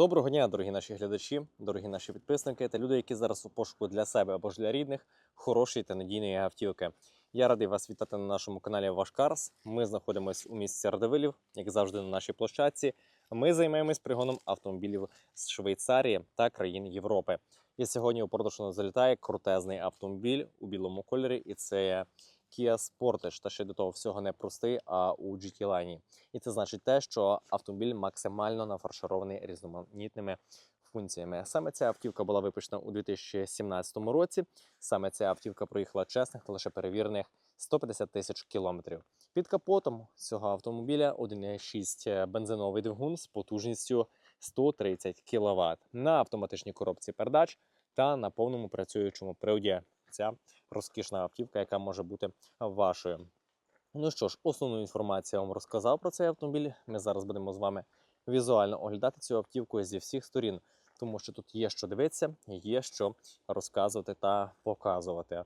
Доброго дня, дорогі наші глядачі, дорогі наші підписники та люди, які зараз у пошуку для себе або ж для рідних хорошої та надійної автівки. Я радий вас вітати на нашому каналі Ваш Карс. Ми знаходимося у місті Радивилів, як завжди, на нашій площадці. Ми займаємось пригоном автомобілів з Швейцарії та країн Європи. І сьогодні у продаж у нас залітає крутезний автомобіль у білому кольорі, і це Kia Sportage, та ще до того всього не простий, а у GT Line. І це значить те, що автомобіль максимально нафарширований різноманітними функціями. Саме ця автівка була випущена у 2017 році. Саме ця автівка проїхала чесних та лише перевірених 150 тисяч кілометрів. Під капотом цього автомобіля 1,6 бензиновий двигун з потужністю 130 кВт на автоматичній коробці передач та на повному працюючому приводі. Ця розкішна автівка, яка може бути вашою. Ну що ж, основну інформацію я вам розказав про цей автомобіль. Ми зараз будемо з вами візуально оглядати цю автівку зі всіх сторін, тому що тут є що дивитися, є що розказувати та показувати.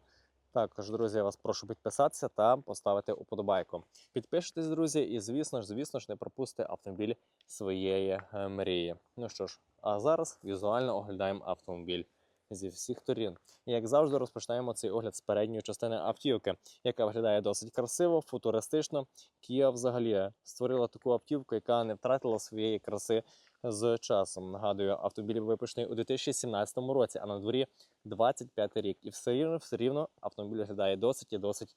Також, друзі, я вас прошу підписатися та поставити уподобайку. Підпишитесь, друзі, і звісно ж, звісно ж, не пропустите автомобіль своєї е, мрії. Ну що ж, а зараз візуально оглядаємо автомобіль зі всіх сторін. Як завжди, розпочинаємо цей огляд з передньої частини автівки, яка виглядає досить красиво, футуристично. Kia взагалі створила таку автівку, яка не втратила своєї краси з часом. Нагадую, автомобіль випущений у 2017 році, а на дворі 25 рік. І все рівно, все рівно автомобіль виглядає досить і досить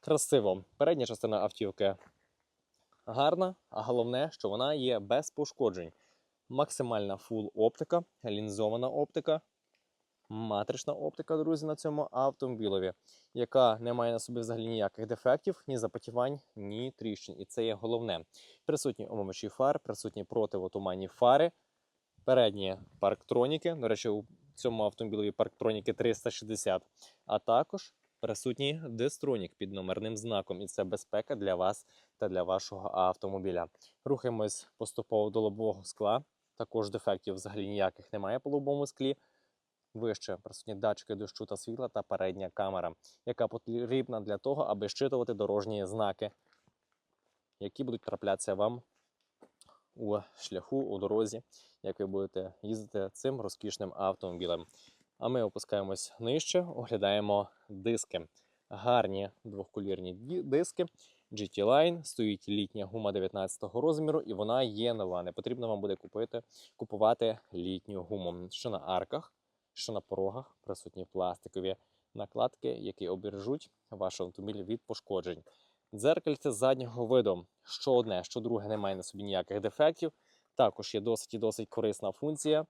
красиво. Передня частина автівки гарна, а головне, що вона є без пошкоджень. Максимальна фул оптика, лінзована оптика, матрична оптика, друзі, на цьому автомобілові, яка не має на собі взагалі ніяких дефектів, ні запотівань, ні тріщин. І це є головне. Присутні омивачі фар, присутні противотуманні фари, передні парктроніки. До речі, у цьому автомобілові парктроніки 360, а також присутній дистронік під номерним знаком. І це безпека для вас та для вашого автомобіля. Рухаємось поступово до лобового скла. Також дефектів взагалі ніяких немає по лобовому склі. Вище присутні датчики дощу та світла та передня камера, яка потрібна для того, аби щитувати дорожні знаки, які будуть траплятися вам у шляху, у дорозі, як ви будете їздити цим розкішним автомобілем. А ми опускаємось нижче, оглядаємо диски. Гарні двохколірні диски. GT Line, стоїть літня гума 19-го розміру, і вона є нова. Не потрібно вам буде купити, купувати літню гуму. Що на арках, що на порогах присутні пластикові накладки, які обережуть ваш автомобіль від пошкоджень. Дзеркальце заднього виду. Що одне, що друге, немає на собі ніяких дефектів. Також є досить і досить корисна функція.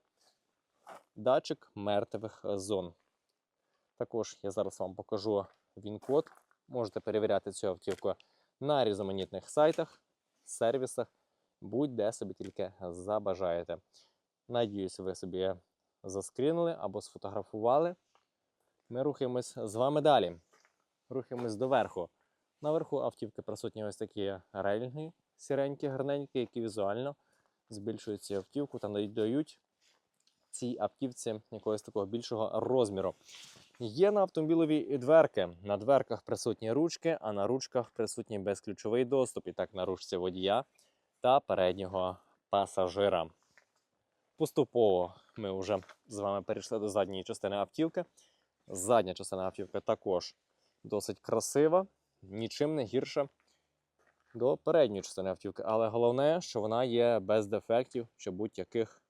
Датчик мертвих зон. Також я зараз вам покажу він-код. Можете перевіряти цю автівку на різноманітних сайтах, сервісах, будь-де собі тільки забажаєте. Надіюсь, ви собі заскрінили або сфотографували. Ми рухаємось з вами далі. Рухаємось доверху. Наверху автівки присутні ось такі рейлінги, сіренькі, гарненькі, які візуально збільшують цю автівку та надають цій автівці якогось такого більшого розміру. Є на автомобілеві і дверки. На дверках присутні ручки, а на ручках присутній безключовий доступ. І так на ручці водія та переднього пасажира. Поступово ми вже з вами перейшли до задньої частини автівки. Задня частина автівки також досить красива, нічим не гірша до передньої частини автівки. Але головне, що вона є без дефектів чи будь-яких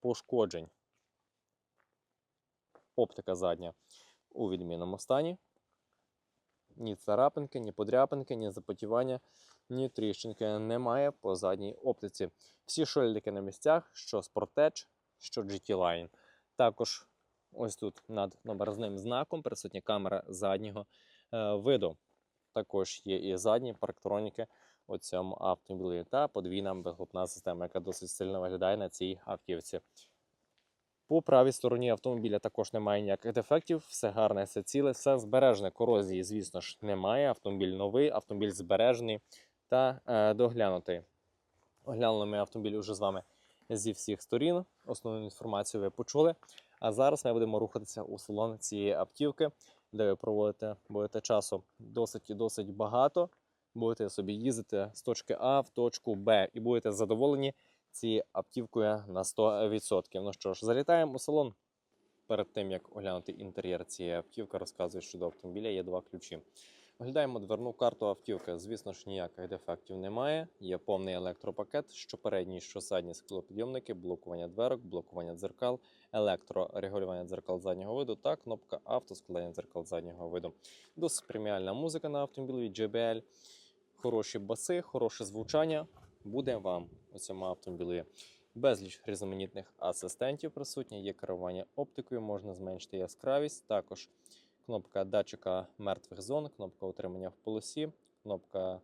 пошкоджень. Оптика задня у відмінному стані. Ні царапинки, ні подряпинки, ні запотівання, ні тріщинки немає по задній оптиці. Всі шильдики на місцях, що Sportage, що GT Line. Також ось тут над номерним знаком присутня камера заднього е, виду. Також є і задні парктроніки у цьому автомобілі та подвійна безглупна система, яка досить сильно виглядає на цій автівці. По правій стороні автомобіля також немає ніяких дефектів, все гарне, все ціле, все збережне. Корозії, звісно ж, немає. Автомобіль новий, автомобіль збережений та е, доглянутий. Оглянули ми автомобіль уже з вами зі всіх сторін. Основну інформацію ви почули. А зараз ми будемо рухатися у салон цієї автівки, де ви проводите будете часу досить і досить багато. Будете собі їздити з точки А в точку Б і будете задоволені цією автівкою на 100%. Ну що ж, залітаємо у салон. Перед тим як оглянути інтер'єр цієї автівки, розказую, що до автомобіля є два ключі. Оглядаємо дверну карту автівки. Звісно ж, ніяких дефектів немає. Є повний електропакет, що передні, що задні склопідйомники, блокування дверок, блокування дзеркал, електрорегулювання дзеркал заднього виду та кнопка автоскладання дзеркал заднього виду. Досить преміальна музика на автомобілі JBL. Хороші баси, хороше звучання буде вам у цьому автомобілі. Безліч різноманітних асистентів присутні, є керування оптикою, можна зменшити яскравість. Також кнопка датчика мертвих зон, кнопка утримання в полосі, кнопка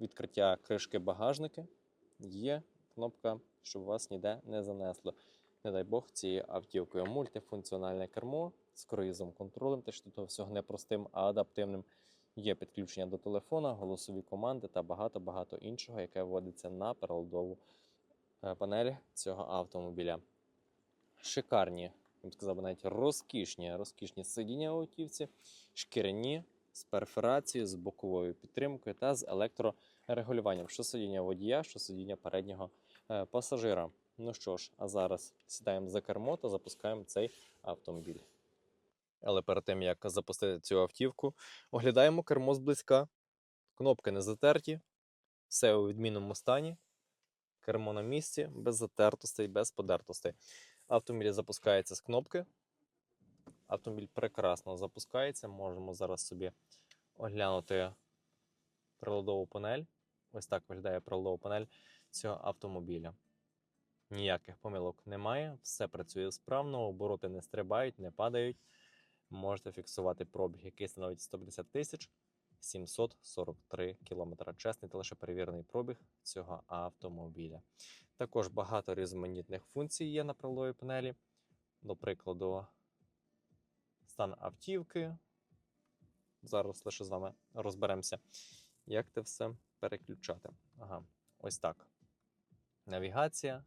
відкриття кришки багажники. Є кнопка, щоб вас ніде не занесло. Не дай Бог цією автівкою. Мультифункціональне кермо з круїзом контролем, теж тут всього не простим, а адаптивним. Є підключення до телефона, голосові команди та багато-багато іншого, яке вводиться на переладову е, панель цього автомобіля. Шикарні, я б сказав, навіть розкішні, розкішні сидіння автівці, шкіряні з перфорацією, з боковою підтримкою та з електрорегулюванням, що сидіння водія, що сидіння переднього е, пасажира. Ну що ж, а зараз сідаємо за кермо та запускаємо цей автомобіль. Але перед тим як запустити цю автівку, оглядаємо кермо зблизька. Кнопки не затерті, все у відмінному стані. Кермо на місці, без затертостей, без подертостей. Автомобіль запускається з кнопки. Автомобіль прекрасно запускається. Можемо зараз собі оглянути приладову панель. Ось так виглядає приладова панель цього автомобіля. Ніяких помилок немає, все працює справно, обороти не стрибають, не падають. Можете фіксувати пробіг, який становить 150 тисяч 743 кілометра. Чесний та лише перевірений пробіг цього автомобіля. Також багато різноманітних функцій є на приладовій панелі. До прикладу, стан автівки. Зараз лише з вами розберемося, як це все переключати. Ага, ось так. Навігація,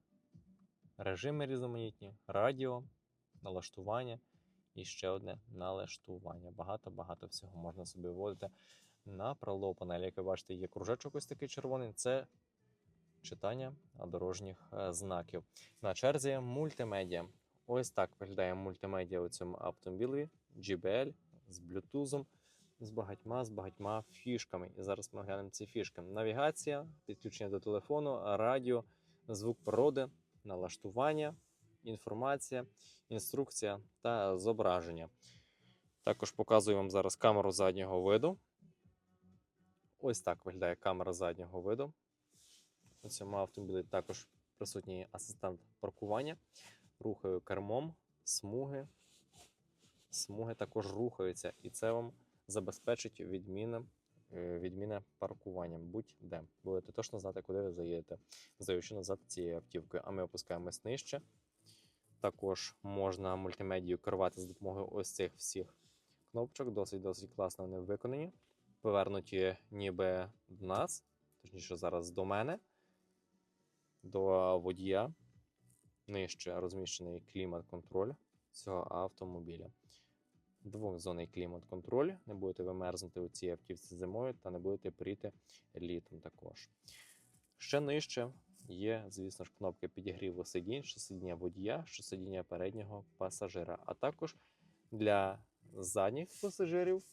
режими різноманітні, радіо, налаштування і ще одне налаштування. Багато-багато всього можна собі вводити на пролов панелі. Як ви бачите, є кружечок ось такий червоний. Це читання дорожніх е, знаків. На черзі мультимедіа. Ось так виглядає мультимедіа у цьому автомобілі JBL з Bluetooth, з багатьма з багатьма фішками. І зараз ми глянемо ці фішки. Навігація, підключення до телефону, радіо, звук природи, налаштування, інформація, інструкція та зображення. Також показую вам зараз камеру заднього виду. Ось так виглядає камера заднього виду. У цьому автомобілі також присутній асистент паркування. Рухаю кермом, смуги. Смуги також рухаються, і це вам забезпечить відмінне, е, відмінне паркування будь-де. Будете точно знати, куди ви заїдете, заючи назад цією автівкою. А ми опускаємось нижче. Також можна мультимедію керувати за допомогою ось цих всіх кнопочок. Досить досить класно вони виконані. Повернуті ніби до нас, точніше, зараз до мене, до водія. Нижче розміщений клімат-контроль цього автомобіля. Двохзонний клімат-контроль. Не будете вимерзнути у цій автівці зимою та не будете пріти літом також. Ще нижче є, звісно ж, кнопки підігріву сидінь, що сидіння водія, що сидіння переднього пасажира. А також для задніх пасажирів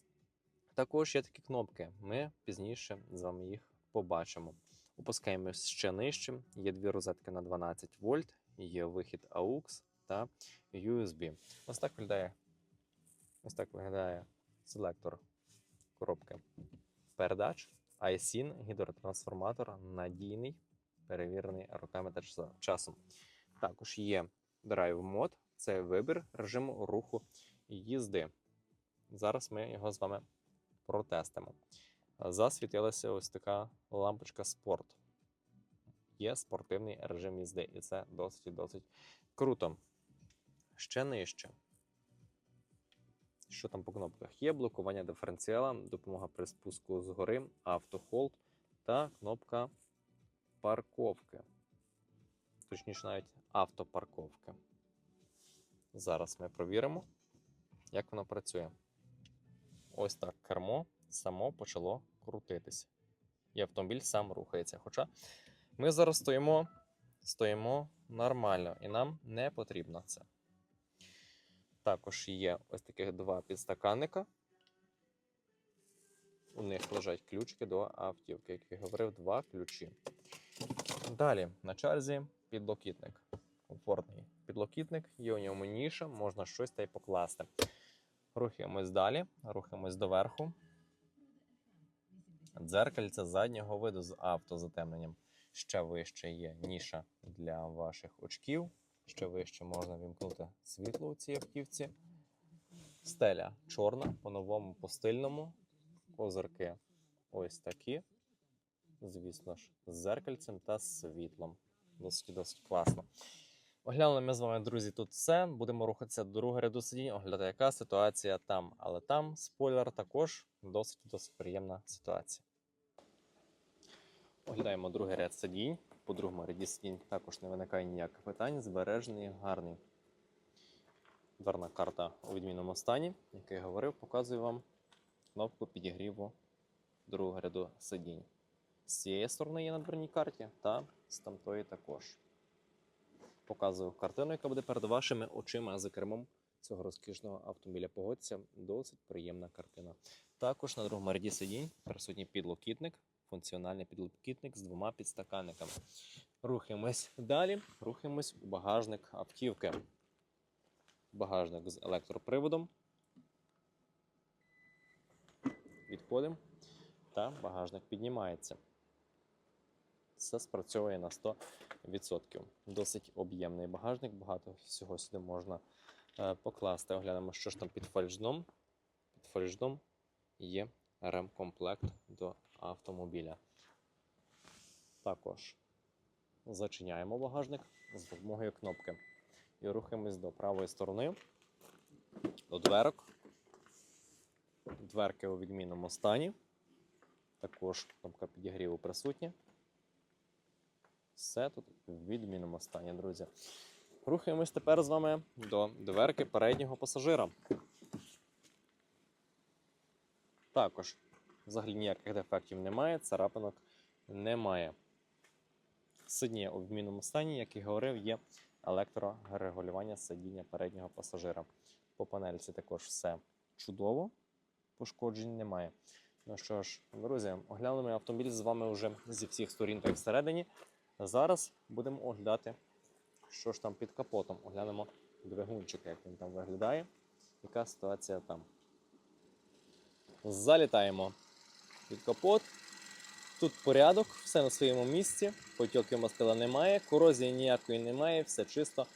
також є такі кнопки. Ми пізніше з вами їх побачимо. Опускаємось ще нижче. Є дві розетки на 12 вольт, є вихід AUX та USB. Ось так виглядає. Ось так виглядає селектор коробки передач. iSIN, гідротрансформатор, надійний, перевірений роками та часом. Також є Drive мод, це вибір режиму руху їзди. Зараз ми його з вами протестимо. Засвітилася ось така лампочка спорт. Є спортивний режим їзди, і це досить досить круто. Ще нижче. Що там по кнопках? Є блокування диференціала, допомога при спуску згори, автохолд та кнопка парковки. Точніше, навіть автопарковки. Зараз ми провіримо, як воно працює. Ось так кермо само почало крутитися. І автомобіль сам рухається. Хоча ми зараз стоїмо стоїмо нормально, і нам не потрібно це. Також є ось таких два підстаканника. У них лежать ключики до автівки, як я говорив, два ключі. Далі на черзі підлокітник. Комфортний підлокітник, є у ньому ніша, можна щось та й покласти. Рухаємось далі, рухаємось доверху. Дзеркальце заднього виду з автозатемненням. Ще вище є ніша для ваших очків. Ще вище можна вімкнути світло у цій автівці. Стеля чорна, по-новому, по стильному. Козирки ось такі. Звісно ж, з зеркальцем та світлом. Досить досить класно. Оглянули ми з вами, друзі, тут все. Будемо рухатися до другого ряду сидінь, оглядати, яка ситуація там. Але там, спойлер, також досить досить приємна ситуація. Оглядаємо другий ряд сидінь. По другому ряді сидінь також не виникає ніяких питань. Збережений, гарний. Дверна карта у відмінному стані, як я говорив, показую вам кнопку підігріву другого ряду сидінь. З цієї сторони є на дверній карті, та з тамтої також. Показую картину, яка буде перед вашими очима за кермом цього розкішного автомобіля. Погодься, досить приємна картина. Також на другому ряді сидінь присутній підлокітник, функціональний підлокітник з двома підстаканниками. Рухаємось далі, рухаємось у багажник автівки. Багажник з електроприводом. Відходимо та багажник піднімається. Все спрацьовує на 100%. Досить об'ємний багажник, багато всього сюди можна е, покласти. Оглянемо, що ж там під фольждом. Під фольждом є ремкомплект до автомобіля. Також зачиняємо багажник з допомогою кнопки і рухаємось до правої сторони, до дверок. Дверки у відмінному стані. Також кнопка підігріву присутня. Все тут в відмінному стані, друзі. Рухаємось тепер з вами до дверки переднього пасажира. Також взагалі ніяких дефектів немає, царапинок немає. Сидіння у відмінному стані, як і говорив, є електрорегулювання сидіння переднього пасажира. По панельці також все чудово, пошкоджень немає. Ну що ж, друзі, оглянули ми автомобіль з вами вже зі всіх сторін та й всередині. Зараз будемо оглядати, що ж там під капотом. Оглянемо двигунчик, як він там виглядає, яка ситуація там. Залітаємо під капот. Тут порядок, все на своєму місці, потьоків мастила немає, корозії ніякої немає, все чисто,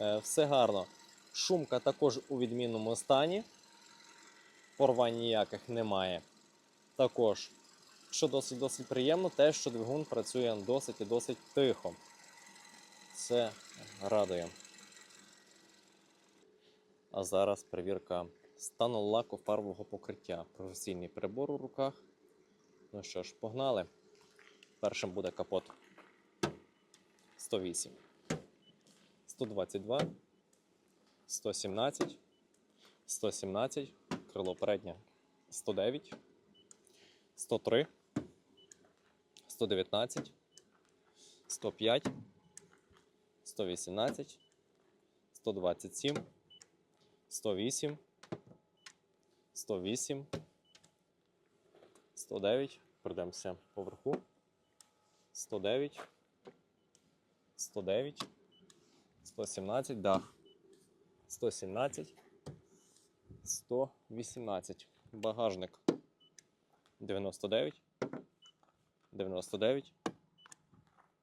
е, все гарно. Шумка також у відмінному стані, порвань ніяких немає. Також, що досить досить приємно, те, що двигун працює досить і досить тихо. Це радує. А зараз перевірка стану лаку фарбового покриття. Професійний прибор у руках. Ну що ж, погнали. Першим буде капот 108, 122, 117, 117, крило переднє 109, 103, 119, 105, 118, 127, 108, 108, 109, пройдемося поверху. 109, 109, 117, дах. 117, 118. Багажник 99, 99.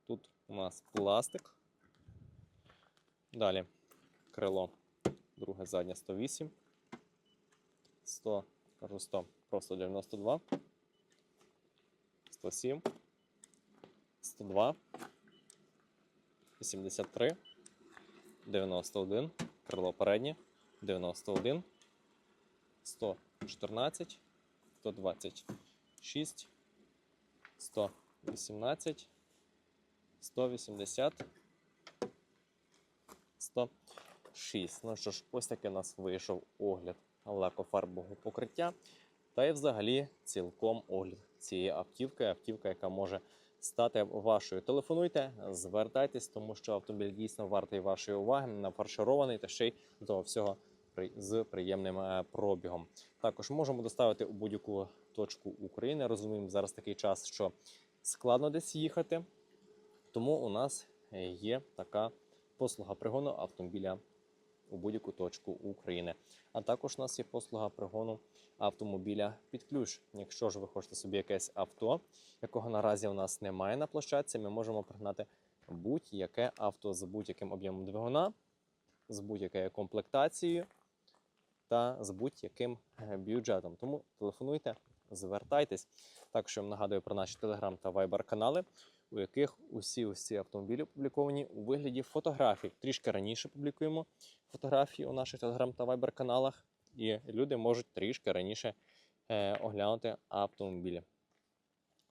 Тут у нас пластик. Далі крило. Друге заднє 108. 100, кажу 100, просто 92. 107. 102, 83, 91, крило переднє, 91, 114, 126, 118, 180, 106. Ну що ж, ось таки у нас вийшов огляд лакофарбового покриття. Та й взагалі цілком огляд цієї автівки. Автівка, яка може стати вашою. Телефонуйте, звертайтесь, тому що автомобіль дійсно вартий вашої уваги, нафарширований та ще й до всього з приємним е, пробігом. Також можемо доставити у будь-яку точку України. Розуміємо, зараз такий час, що складно десь їхати. Тому у нас е, є така послуга пригону автомобіля у будь-яку точку України. А також у нас є послуга пригону автомобіля під ключ. Якщо ж ви хочете собі якесь авто, якого наразі у нас немає на площадці, ми можемо пригнати будь-яке авто з будь-яким об'ємом двигуна, з будь-якою комплектацією та з будь-яким е, бюджетом. Тому телефонуйте, звертайтесь. Також я вам нагадую про наші телеграм та вайбер канали, у яких усі ці автомобілі опубліковані у вигляді фотографій. Трішки раніше публікуємо фотографії у наших телеграм та вайбер каналах, і люди можуть трішки раніше е, оглянути автомобілі.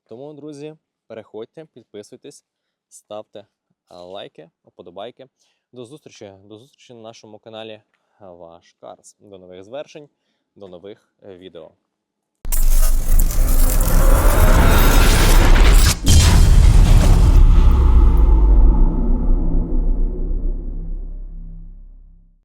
Тому, друзі, переходьте, підписуйтесь, ставте лайки, вподобайки. До зустрічі, до зустрічі на нашому каналі Ваш Карс. До нових звершень, до нових відео.